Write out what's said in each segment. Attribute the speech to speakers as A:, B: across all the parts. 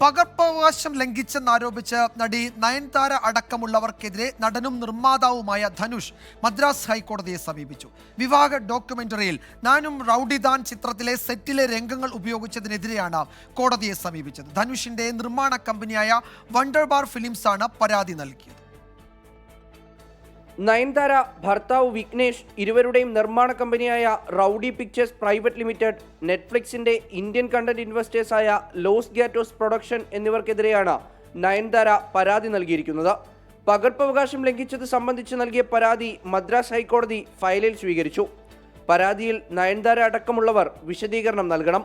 A: പകർപ്പവകാശം ലംഘിച്ചെന്നാരോപിച്ച് നടി നയൻതാര അടക്കമുള്ളവർക്കെതിരെ നടനും നിർമ്മാതാവുമായ ധനുഷ് മദ്രാസ് ഹൈക്കോടതിയെ സമീപിച്ചു. വിവാഹ ഡോക്യുമെന്ററിയിൽ നാനും റൌഡിദാൻ ചിത്രത്തിലെ സെറ്റിലെ രംഗങ്ങൾ ഉപയോഗിച്ചതിനെതിരെയാണ് കോടതിയെ സമീപിച്ചത്. ധനുഷിന്റെ നിർമ്മാണ കമ്പനിയായ വണ്ടർബാർ ഫിലിംസാണ് പരാതി നൽകിയത്.
B: നയൻതാര ഭർത്താവ് വിഘ്നേഷ് ഇരുവരുടെയും നിർമ്മാണ കമ്പനിയായ റൗഡി പിക്ചേഴ്സ് പ്രൈവറ്റ് ലിമിറ്റഡ് നെറ്റ്ഫ്ലിക്സിന്റെ ഇന്ത്യൻ കണ്ടന്റ് ഇൻവെസ്റ്റേഴ്സായ ലോസ് ഗാറ്റോസ് പ്രൊഡക്ഷൻ എന്നിവർക്കെതിരെയാണ് നയൻതാര പരാതി നൽകിയിരിക്കുന്നത്. പകർപ്പവകാശം ലംഘിച്ചത് സംബന്ധിച്ച് നൽകിയ പരാതി മദ്രാസ് ഹൈക്കോടതി ഫയലിൽ സ്വീകരിച്ചു. പരാതിയിൽ നയൻതാര അടക്കമുള്ളവർ വിശദീകരണം നൽകണം.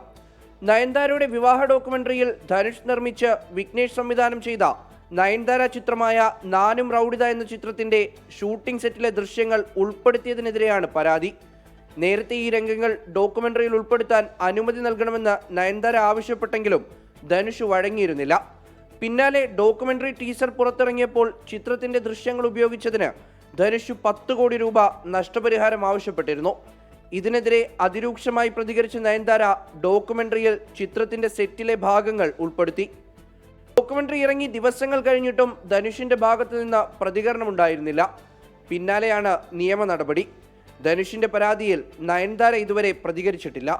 B: നയൻതാരയുടെ വിവാഹ ഡോക്യുമെന്ററിയിൽ ധനുഷ് നിർമ്മിച്ച് വിഘ്നേഷ് സംവിധാനം ചെയ്ത നയൻതാര ചിത്രമായ നാനും റൗഡിത എന്ന ചിത്രത്തിന്റെ ഷൂട്ടിംഗ് സെറ്റിലെ ദൃശ്യങ്ങൾ ഉൾപ്പെടുത്തിയതിനെതിരെയാണ് പരാതി. നേരത്തെ ഈ രംഗങ്ങൾ ഡോക്യുമെന്ററിയിൽ ഉൾപ്പെടുത്താൻ അനുമതി നൽകണമെന്ന് നയൻതാര ആവശ്യപ്പെട്ടെങ്കിലും ധനുഷ് വഴങ്ങിയിരുന്നില്ല. പിന്നാലെ ഡോക്യുമെന്ററി ടീസർ പുറത്തിറങ്ങിയപ്പോൾ ചിത്രത്തിന്റെ ദൃശ്യങ്ങൾ ഉപയോഗിച്ചതിന് ധനുഷ് പത്ത് കോടി രൂപ നഷ്ടപരിഹാരം ആവശ്യപ്പെട്ടിരുന്നു. ഇതിനെതിരെ അതിരൂക്ഷമായി പ്രതികരിച്ച നയൻതാര ഡോക്യുമെന്ററിയിൽ ചിത്രത്തിന്റെ സെറ്റിലെ ഭാഗങ്ങൾ ഉൾപ്പെടുത്തി. ഡോക്യുമെന്ററി ഇറങ്ങി ദിവസങ്ങൾ കഴിഞ്ഞിട്ടും ധനുഷിന്റെ ഭാഗത്തു നിന്ന് പ്രതികരണമുണ്ടായിരുന്നില്ല. പിന്നാലെയാണ് നിയമ നടപടി. ധനുഷിന്റെ പരാതിയിൽ നയൻതാര ഇതുവരെ പ്രതികരിച്ചിട്ടില്ല.